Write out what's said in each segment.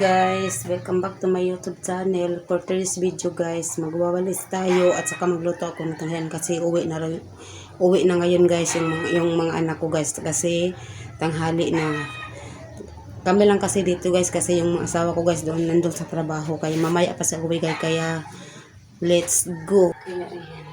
guys, welcome back to my YouTube channel. For today's video guys, magwawalis tayo at saka magluto ako ng tanghalian kasi uwi na rin- uwi na ngayon guys yung mga, yung mga anak ko guys kasi tanghali na. Kami lang kasi dito guys kasi yung asawa ko guys doon nandun sa trabaho kaya mamaya pa sa uwi guys kaya let's go. Ayan.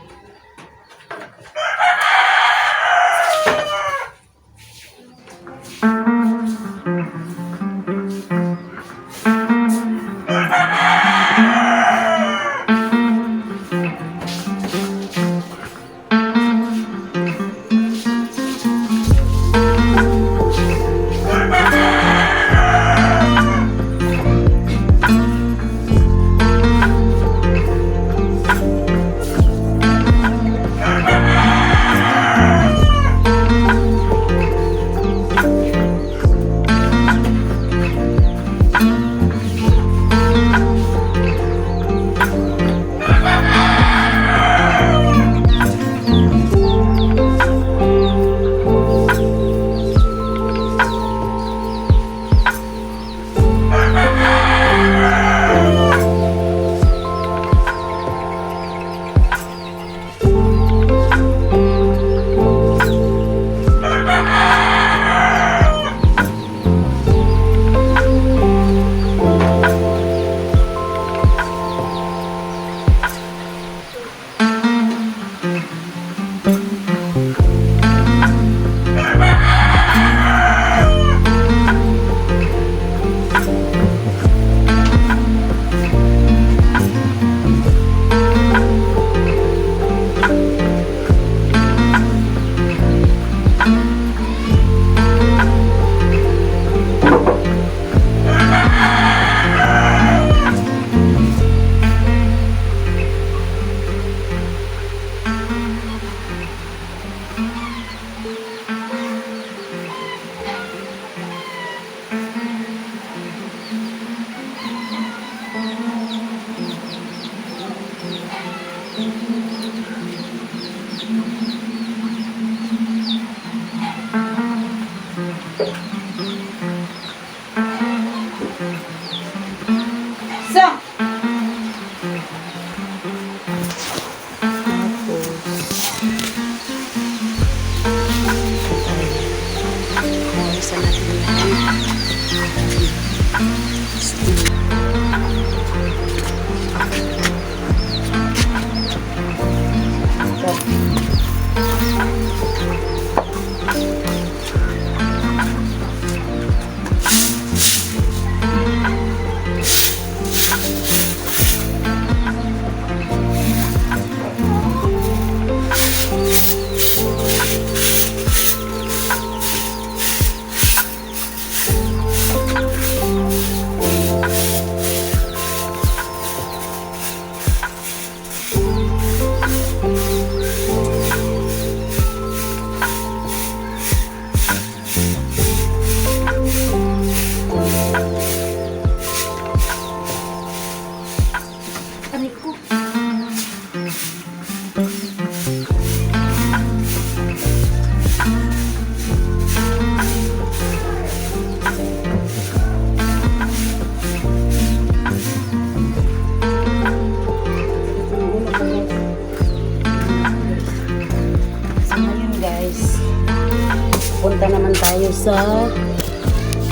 Punta naman tayo sa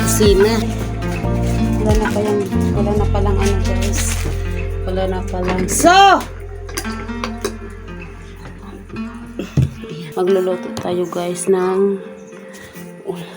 kusina. Wala na pa yung, wala na palang ano guys. Wala na palang. So! Magluluto tayo guys ng Ay!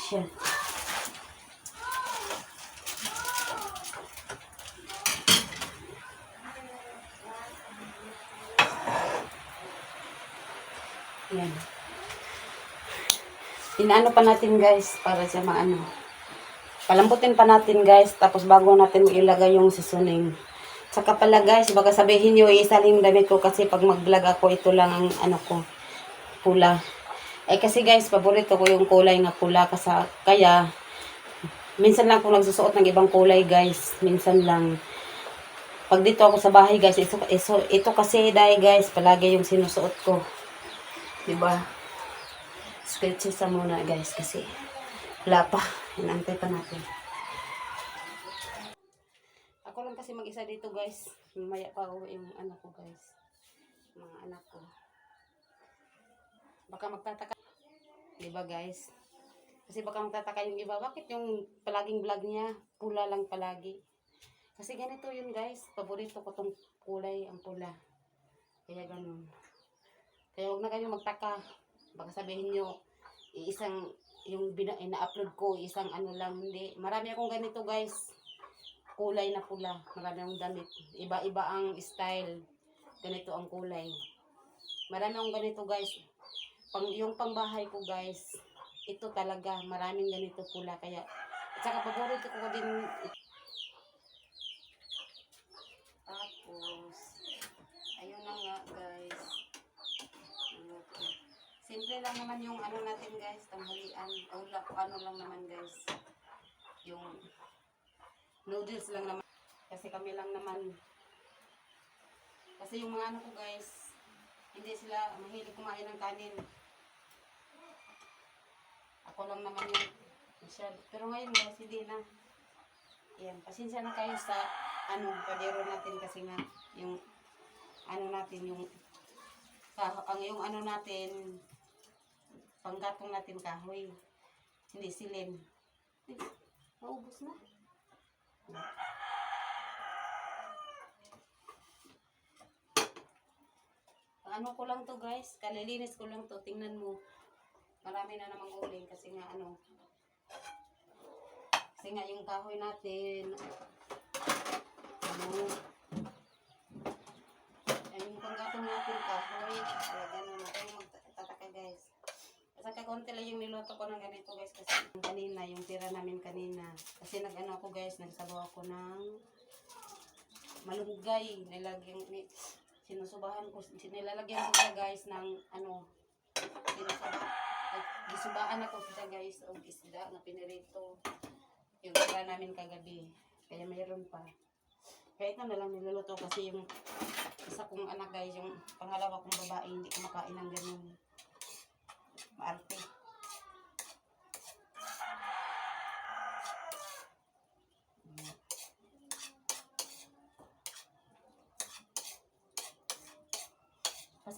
Siya? Yan. Inaano pa natin guys para siya maano. Palambutin pa natin guys tapos bago natin ilagay yung seasoning. Saka pala guys, baka sabihin nyo isaling damit ko kasi pag mag-vlog ako ito lang ang ano ko pula. Eh kasi guys, paborito ko yung kulay nga pula kasi kaya minsan lang ako nagsusuot ng ibang kulay guys. Minsan lang. Pag dito ako sa bahay guys, ito, ito, ito kasi dahil guys, palagi yung sinusuot ko. Diba? Sketches sa muna guys kasi wala pa. Pa natin. Ako lang kasi mag-isa dito guys. Mamaya pa uwi yung ano ko guys. Mga anak ko. Baka magtataka. Diba guys? Kasi baka magtataka yung iba. Bakit yung palaging vlog niya, pula lang palagi? Kasi ganito yun guys. Paborito ko tong kulay, ang pula. Kaya ganun. Kaya huwag na kayo magtaka. Baka sabihin nyo, isang yung ina-upload ko, isang ano lang, hindi. Marami akong ganito guys. Kulay na pula. Marami akong damit. Iba-iba ang style. Ganito ang kulay. Marami akong ganito guys. Pang, yung pangbahay ko guys, ito talaga, maraming ganito pula. Kaya, at saka paborito ko din tapos, ayun na nga guys. Simple lang naman yung ano natin guys, tanghalian. Ula, ano lang naman guys. Yung noodles lang naman. Kasi kami lang naman. Kasi yung mga ano ko guys, hindi sila mahilig kumain ng kanin. Ako lang naman yung masyado. Pero ngayon guys, hindi na. Yan, pasensya na kayo sa ano, padero natin kasi nga yung ano natin yung ang yung ano natin panggatong natin kahoy. Hindi silin. Eh, Naubos na. Ano ko lang to guys, kalilinis ko lang to, tingnan mo. Marami na namang uling kasi nga ano, kasi nga yung kahoy natin, ano, ay yung panggatong natin kahoy, gano'n na kayo magtataka guys. Kasi kakunti lang yung niluto ko ng ganito guys kasi kanina, yung tira namin kanina. Kasi nag-ano ako guys, nagsabaw ako ng malunggay. Nilagyan, ni, sinusubahan ko, nilalagyan ko guys ng ano, sinusubahan. Gisubaan ako siya guys, o isda na pinirito. Yung tira namin kagabi. Kaya mayroon pa. Kaya ito na lang niluluto kasi yung isa kong anak guys, yung pangalawa kong babae, hindi kumakain ng ganun. Maarte.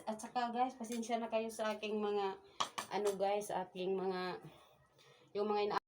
At saka guys, pasensya na kayo sa aking mga ano guys, aking mga yung mga ina